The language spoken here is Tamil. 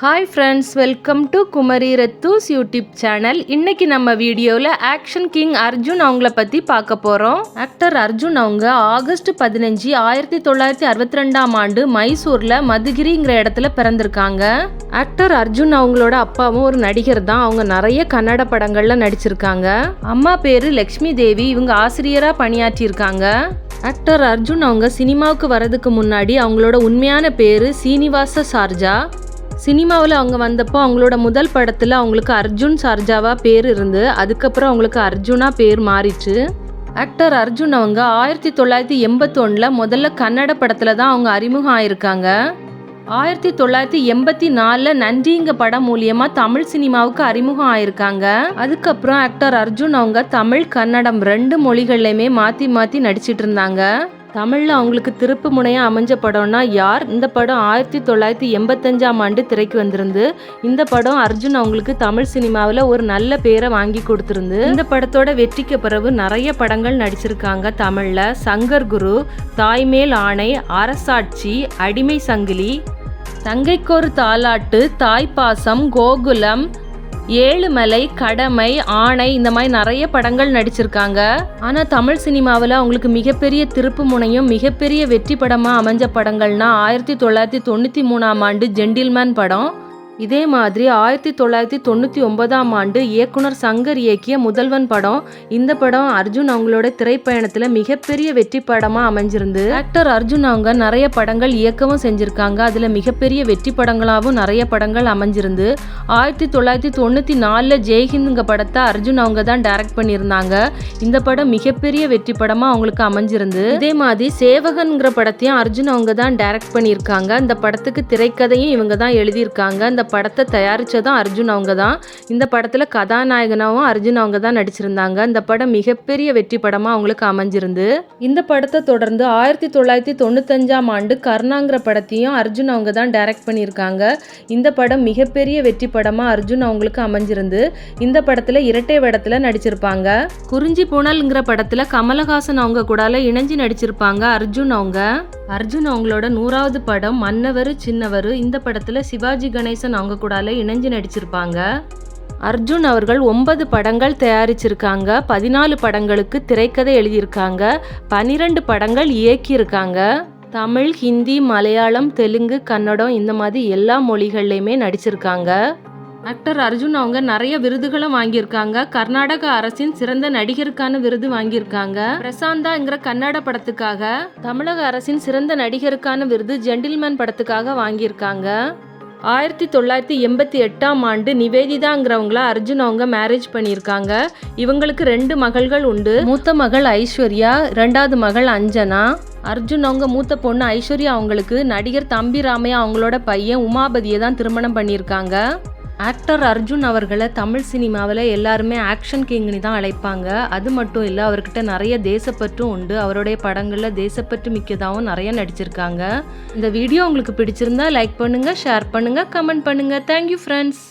Hi friends welcome to Kumari ரத்தூஸ் YouTube channel இன்னைக்கு நம்ம வீடியோவில் ஆக்ஷன் கிங் அர்ஜுன் அவங்கள பற்றி பார்க்க போகிறோம் ஆக்டர் அர்ஜுன் அவங்க ஆகஸ்ட் பதினஞ்சு ஆயிரத்தி தொள்ளாயிரத்தி அறுபத்தி ரெண்டாம் ஆண்டு மைசூரில் மதுகிரிங்கிற இடத்துல பிறந்திருக்காங்க. ஆக்டர் அர்ஜுன் அவங்களோட அப்பாவும் ஒரு நடிகர் தான். அவங்க நிறைய கன்னட படங்களில் நடிச்சிருக்காங்க. அம்மா பேர் லக்ஷ்மி தேவி. இவங்க ஆசிரியராக பணியாற்றியிருக்காங்க. ஆக்டர் அர்ஜுன் அவங்க சினிமாவுக்கு வரதுக்கு முன்னாடி அவங்களோட உண்மையான பேர் சீனிவாச சார்ஜா. சினிமாவில் அவங்க வந்தப்போ அவங்களோட முதல் படத்தில் அவங்களுக்கு அர்ஜுன் சார்ஜாவா பேர் இருந்து அதுக்கப்புறம் அவங்களுக்கு அர்ஜுனா பேர் மாறிச்சு. ஆக்டர் அர்ஜுன் அவங்க ஆயிரத்தி தொள்ளாயிரத்தி எண்பத்தொன்னில் முதல்ல கன்னட படத்தில் தான் அவங்க அறிமுகம் ஆயிருக்காங்க ஆயிரத்தி தொள்ளாயிரத்தி எண்பத்தி நாலில் நன்றிங்க படம் மூலியமாக தமிழ் சினிமாவுக்கு அறிமுகம் ஆயிருக்காங்க அதுக்கப்புறம் ஆக்டர் அர்ஜுன் அவங்க தமிழ் கன்னடம் ரெண்டு மொழிகள்லையுமே மாற்றி மாற்றி நடிச்சிட்டு இருந்தாங்க. தமிழில் அவங்களுக்கு திருப்பு முனையாக அமைஞ்ச படம்னா யார்? இந்த படம் ஆயிரத்தி தொள்ளாயிரத்தி எண்பத்தஞ்சாம் ஆண்டு திரைக்கு வந்திருந்து இந்த படம் அர்ஜுன் அவங்களுக்கு தமிழ் சினிமாவில் ஒரு நல்ல பேரை வாங்கி கொடுத்துருந்து இந்த படத்தோட வெற்றிக்கு பிறகு நிறைய படங்கள் நடிச்சிருக்காங்க தமிழில். சங்கர் குரு தாய்மேல் ஆணை அரசாட்சி அடிமை சங்கிலி தங்கைக்கொரு தாலாட்டு தாய்ப்பாசம் கோகுலம் ஏழுமலை கடமை ஆணை இந்த மாதிரி நிறைய படங்கள் நடிச்சிருக்காங்க. ஆனா தமிழ் சினிமாவில் அவங்களுக்கு மிகப்பெரிய திருப்பு முனையும் மிகப்பெரிய வெற்றி படமா அமைஞ்ச படங்கள்னா ஆயிரத்தி தொள்ளாயிரத்தி தொண்ணூத்தி மூணாம் ஆண்டு ஜென்டில்மேன் படம். இதே மாதிரி ஆயிரத்தி தொள்ளாயிரத்தி தொண்ணூற்றி ஒன்பதாம் ஆண்டு இயக்குனர் சங்கர் இயக்கிய முதல்வன் படம். இந்த படம் அர்ஜுன் அவங்களோட திரைப்பயணத்தில் மிகப்பெரிய வெற்றி படமாக அமைஞ்சிருந்து ஆக்டர் அர்ஜுன் அவங்க நிறைய படங்கள் இயக்கவும் செஞ்சுருக்காங்க. அதில் மிகப்பெரிய வெற்றி படங்களாகவும் நிறைய படங்கள் அமைஞ்சிருந்து ஆயிரத்தி தொள்ளாயிரத்தி தொண்ணூற்றி நாலில் ஜெய்ஹிந்துங்க படத்தை அர்ஜுன் அவங்க தான் டைரக்ட் பண்ணியிருந்தாங்க. இந்த படம் மிகப்பெரிய வெற்றி படமாக அவங்களுக்கு அமைஞ்சிருந்து இதே மாதிரி சேவகன்கிற படத்தையும் அர்ஜுன் அவங்க தான் டைரக்ட் பண்ணியிருக்காங்க. இந்த படத்துக்கு திரைக்கதையும் இவங்க தான் எழுதியிருக்காங்க. இந்த படத்தை தயாரித்ததும் அர்ஜுன் அவங்க தான். இந்த படத்தில் கதாநாயகனாகவும் அர்ஜுன் அவங்க தான் நடிச்சிருந்தாங்க. இந்த படம் மிகப்பெரிய வெற்றி படமாக அவங்களுக்கு அமைஞ்சிருந்து. இந்த படத்தை தொடர்ந்து ஆயிரத்தி தொள்ளாயிரத்தி தொண்ணூத்தஞ்சாம் ஆண்டு கர்ணாங்கிற படத்தையும் அர்ஜுன் அவங்க தான் டைரக்ட் பண்ணியிருக்காங்க. இந்த படம் மிகப்பெரிய வெற்றி படமாக அர்ஜுன் அவங்களுக்கு அமைஞ்சிருந்து இந்த படத்தில் இரட்டை வேடத்தில் நடிச்சிருப்பாங்க. குறிஞ்சி புனல்ங்கிற படத்தில் கமலஹாசன் அவங்க கூடால இணைஞ்சு நடிச்சிருப்பாங்க அர்ஜுன் அவங்க. அர்ஜுன் அவங்களோட நூறாவது படம் மன்னவர் சின்னவர் இந்த படத்தில் சிவாஜி கணேசன் அவங்க கூடால இணைஞ்சு நடிச்சிருப்பாங்க. அர்ஜுன் அவர்கள் ஒன்பது படங்கள் தயாரிச்சிருக்காங்க. பதினாலு படங்களுக்கு திரைக்கதை எழுதியிருக்காங்க. பனிரெண்டு படங்கள் இயக்கியிருக்காங்க. தமிழ் ஹிந்தி மலையாளம் தெலுங்கு கன்னடம் இந்த மாதிரி எல்லா மொழிகள்லையுமே நடிச்சிருக்காங்க. ஆக்டர் அர்ஜுன் அவங்க நிறைய விருதுகளும் வாங்கியிருக்காங்க. கர்நாடக அரசின் சிறந்த நடிகருக்கான விருது வாங்கியிருக்காங்க. பிரசாந்தாங்கிற கன்னட படத்துக்காக தமிழக அரசின் சிறந்த நடிகருக்கான விருது ஜென்டில்மேன் படத்துக்காக வாங்கியிருக்காங்க. ஆயிரத்தி தொள்ளாயிரத்தி எண்பத்தி எட்டாம் ஆண்டு நிவேதிதாங்கிறவங்கள அர்ஜுன் அவங்க மேரேஜ் பண்ணியிருக்காங்க. இவங்களுக்கு ரெண்டு மகள்கள் உண்டு. மூத்த மகள் ஐஸ்வர்யா ரெண்டாவது மகள் அஞ்சனா. அர்ஜுன் அவங்க மூத்த பொண்ணு ஐஸ்வர்யா அவங்களுக்கு நடிகர் தம்பி ராமையா அவங்களோட பையன் உமாபதியை தான் திருமணம் பண்ணியிருக்காங்க. ஆக்டர் அர்ஜுன் அவர்களை தமிழ் சினிமாவில் எல்லாருமே ஆக்ஷன் கிங்னி தான் அழைப்பாங்க. அது மட்டும் இல்லை அவர்கிட்ட நிறைய தேசப்பற்றும் உண்டு. அவருடைய படங்களில் தேசப்பற்று மிக்கதாகவும் நிறைய நடிச்சிருக்காங்க. இந்த வீடியோ உங்களுக்கு பிடிச்சிருந்தா லைக் பண்ணுங்கள் ஷேர் பண்ணுங்கள் கமெண்ட் பண்ணுங்கள் தேங்க்யூ ஃப்ரெண்ட்ஸ்